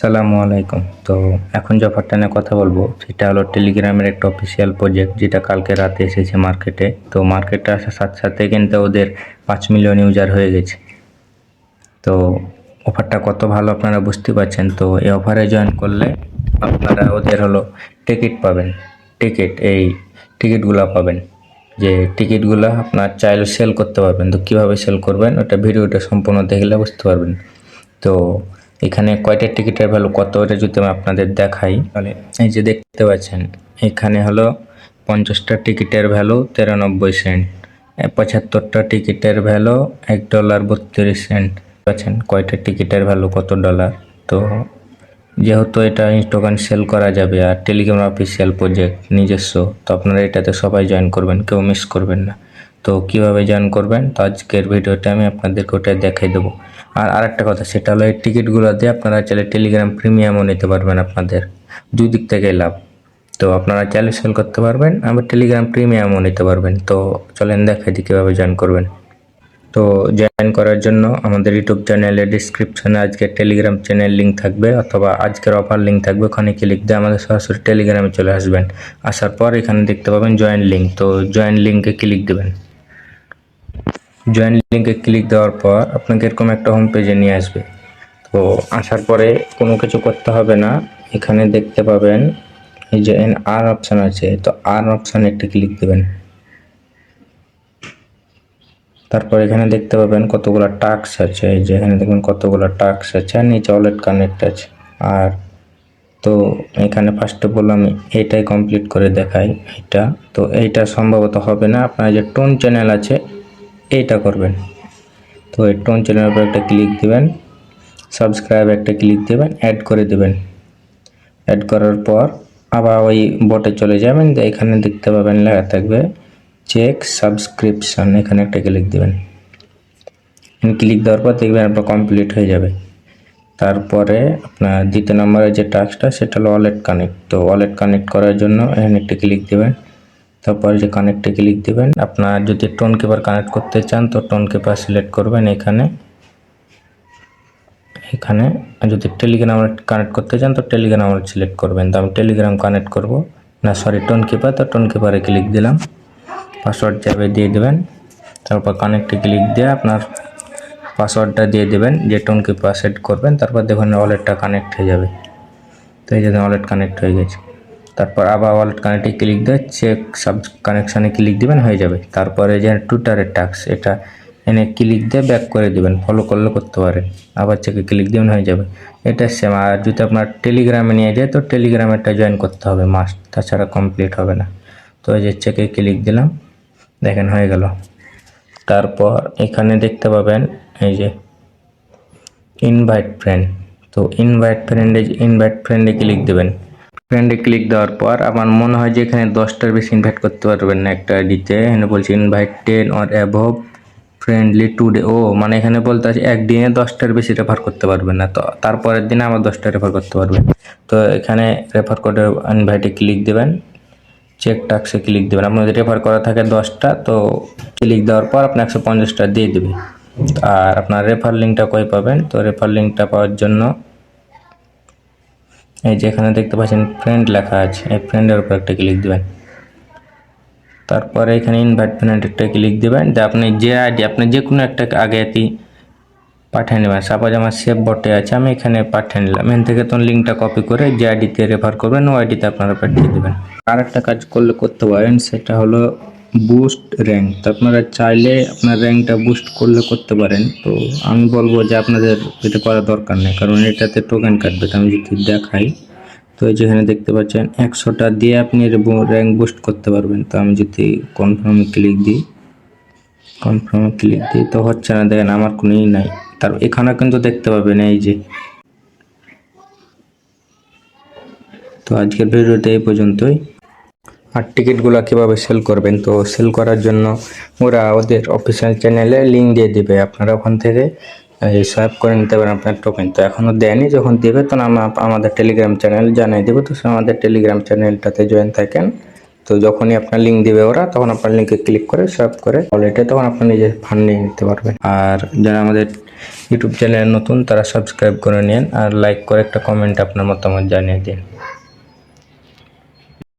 সালামু আলাইকুম। তো এখন যে অফারটা নিয়ে কথা বলব, সেটা হলো টেলিগ্রামের একটা অফিসিয়াল প্রজেক্ট যেটা কালকে রাতে এসেছে মার্কেটে তো মার্কেটে আসার সাথে সাথে কিন্তু ওদের পাঁচ মিলিয়ন ইউজার হয়ে গেছে। তো অফারটা কত ভালো আপনারা বুঝতে পারছেন? তো এই অফারে জয়েন করলে আপনারা ওদের হলো টিকিট পাবেন। টিকিট এই টিকিটগুলো পাবেন। যে টিকিটগুলো আপনার চাইলে সেল করতে পারবেন। তো কীভাবে সেল করবেন, ওটা ভিডিওটা সম্পূর্ণ দেখলে বুঝতে পারবেন। তো এখানে কয়টা টিকিটের ভ্যালু কত এটা যদি আমি আপনাদের দেখাই, তাহলে এই যে দেখতে পাচ্ছেন, এখানে হলো পঞ্চাশটা টিকিটের ভ্যালু তিরানব্বই সেন্ট পঁচাত্তরটা টিকিটের ভ্যালু এক ডলার বত্রিশ সেন্ট পাচ্ছেন, কয়টা টিকিটের ভ্যালু কত ডলার তো যেহেতু এটা টোকেন সেল করা যাবে আর টেলিগ্রাম অফিসিয়াল প্রজেক্ট নিজস্ব, তো আপনারা এটাতে সবাই জয়েন করবেন, কেউ মিস করবেন না। তো কীভাবে জয়েন করবেন, তো আজকের ভিডিওটা আমি আপনাদেরকে ওটা দেখাই দেবো। আর আরেকটা কথা, সেটা হলো এই টিকিটগুলো দিয়ে আপনারা চাইলে টেলিগ্রাম প্রিমিয়ামও নিতে পারবেন আপনাদের দুই দিক থেকে লাভ। তো আপনারা চাইলে সেল করতে পারবেন, আবার টেলিগ্রাম প্রিমিয়ামও নিতে পারবেন। তো চলেন দেখাই দিই কীভাবে জয়েন করবেন। তো জয়েন করার জন্য আমাদের ইউটিউব চ্যানেলের ডিসক্রিপশানে আজকে টেলিগ্রাম চ্যানেল লিঙ্ক থাকবে, অথবা আজকের অফার লিঙ্ক থাকবে, ওখানে ক্লিক দিয়ে আমাদের সরাসরি টেলিগ্রামে চলে আসবেন। আসার পর এখানে দেখতে পাবেন জয়েন লিঙ্ক তো জয়েন লিঙ্কে ক্লিক দেবেন। জয়েন লিঙ্কে ক্লিক দেওয়ার পর আপনাকে এরকম একটা হোম পেজে নিয়ে আসবে। তো আসার পরে কোনো কিছু করতে হবে না। এখানে দেখতে পাবেন এই যে এন আর অপশান আছে। তো আর অপশানে একটি ক্লিক দেবেন। তারপর এখানে দেখতে পাবেন কতগুলো টাস্ক আছে। এই যে এখানে দেখবেন কতগুলো টাস্ক আছে আর নিচে ওয়ালেট কানেক্ট আছে। আর তো এখানে ফার্স্টে বললাম আমি এইটাই কমপ্লিট করে দেখাই। এটা তো এইটা সম্ভবত হবে না। আপনার যে টোন চ্যানেল আছে এইটা করবেন। তো টোন চ্যানেলের উপর একটা ক্লিক দেবেন সাবস্ক্রাইব একটা ক্লিক দেবেন অ্যাড করে দেবেন। অ্যাড করার পর আবার ওই বটে চলে যাবেন, তো এখানে দেখতে পাবেন লেখা থাকবে চেক সাবস্ক্রিপশান এখানে একটা ক্লিক দেবেন। ক্লিক দেওয়ার পর দেখবেন আপনার কমপ্লিট হয়ে যাবে। তারপরে আপনার দ্বিতীয় নম্বরের যে টাস্কটা সেটা হলো ওয়ালেট কানেক্ট তো ওয়ালেট কানেক্ট করার জন্য এখানে একটা ক্লিক দেবেন। তারপর যে কানেক্টে ক্লিক দেবেন, আপনার যদি টোন কিপার কানেক্ট করতে চান, তো টোন কিপার সিলেক্ট করবেন এখানে। এখানে যদি টেলিগ্রাম কানেক্ট করতে চান, তো টেলিগ্রাম সিলেক্ট করবেন। তো আমি টেলিগ্রাম কানেক্ট করব। না সরি টোন কিপার তো টোন কিপারে ক্লিক দিলাম। পাসওয়ার্ড যাবে দিয়ে দেবেন। তারপর কানেক্টে ক্লিক দিয়ে আপনার পাসওয়ার্ডটা দিয়ে দেবেন, যে টোন কিপার সেট করবেন। তারপর দেখুন ওয়ালেটটা কানেক্ট হয়ে যাবে। তো এই জন্য ওয়ালেট কানেক্ট হয়ে গেছে। তারপর আবার ওয়ালেট কানেক্টে ক্লিক দিয়ে চেক সাব কানেকশানে ক্লিক দিবেন, হয়ে যাবে। তারপরে যে টুইটারের টাস্ক এটা এনে ক্লিক দিয়ে ব্যাক করে দিবেন ফলো করলে করতে পারেন। আবার চেকে ক্লিক দিবেন, হয়ে যাবে। এটা সেম আর যদি আপনার টেলিগ্রামে নিয়ে যায়, তো টেলিগ্রামেরটা জয়েন করতে হবে মাস্ট তাছাড়া কমপ্লিট হবে না। তো এই যে চেকে ক্লিক দিলাম, দেখেন হয়ে গেল। তারপর এখানে দেখতে পাবেন, এই যে ইনভাইট ফ্রেন্ড তো ইনভাইট ফ্রেন্ডে ইনভাইট ফ্রেন্ডে ক্লিক দেবেন। ফ্রেন্ডে ক্লিক দেওয়ার পর আমার মনে হয় যে এখানে দশটার বেশি ইনভাইট করতে পারবেন না একটা আইডিতে এখানে বলছে invite ten or above friendly today ও মানে এখানে বলতে আছে একদিনে দশটার বেশি রেফার করতে পারবেন না। তো তারপরের দিনে আবার দশটা রেফার করতে পারবেন। তো এখানে রেফার কোডে ইনভাইটে ক্লিক দেবেন। চেক টাক্সে ক্লিক দেবেন। আপনার যদি রেফার করা থাকে দশটা, তো ক্লিক দেওয়ার পর আপনি একশো পঞ্চাশটা দিয়ে দেবে। আর আপনার রেফার লিঙ্কটা কই পাবেন? তো রেফার লিঙ্কটা পাওয়ার জন্য এই যে এখানে দেখতে পাচ্ছেন ফ্রেন্ড লেখা আছে। এই ফ্রেন্ডের উপর একটা ক্লিক দেবেন। তারপরে এখানে ইনভাইট ফ্রেন্ড একটা ক্লিক দেবেন। যে আপনি যে আইডি আপনি যে কোনো একটা আগে এটি পাঠিয়ে নেবেন। সাপোজ আমার সেভ বটে আছে, আমি এখানে পাঠিয়ে নিলাম। এখান থেকে তখন লিঙ্কটা কপি করে যে আইডিতে রেফার করবেন ও আইডিতে আপনারা পাঠিয়ে দেবেন। আর একটা কাজ করলে করতে পারেন, সেটা হলো বুস্ট র্যাঙ্ক তো আপনারা চাইলে আপনার র্যাঙ্কটা বুস্ট করলে করতে পারেন। তো আমি বলব যে আপনাদের এটা করা দরকার নেই, কারণ এটাতে টোকেন কাটবে। তো আমি যদি দেখাই, তো এই যেখানে দেখতে পাচ্ছেন, একশোটা দিয়ে আপনি র্যাঙ্ক বুস্ট করতে পারবেন। তো আমি যদি কনফার্মে ক্লিক দিই কনফার্মে ক্লিক দিই, তো হচ্ছে না, দেখেন আমার কোনো ই নাই। তার এখানে কিন্তু দেখতে পাবেন এই যে। তো আজকের ভিডিওটা এই পর্যন্তই। আর টিকিটগুলো কীভাবে সেল করবেন? তো সেল করার জন্য ওরা ওদের অফিসিয়াল চ্যানেলে লিঙ্ক দিয়ে দেবে। আপনারা ওখান থেকে, এই সোয়াইপ করে নিতে পারেন আপনার টোকেন তো এখনও দেয়নি, যখন দেবে তখন আমাদের টেলিগ্রাম চ্যানেল জানিয়ে দেবো। তো আমাদের টেলিগ্রাম চ্যানেলটাতে জয়েন থাকেন। তো যখনই আপনার লিঙ্ক দিবে ওরা, তখন আপনার লিঙ্কে ক্লিক করে সোয়াইপ করে অলরেডি তখন আপনি নিজে ফান্ড নিয়ে নিতে পারবেন। আর যারা আমাদের ইউটিউব চ্যানেল নতুন, তারা সাবস্ক্রাইব করে নিন। আর লাইক করে একটা কমেন্ট আপনার মতামত জানিয়ে দিন।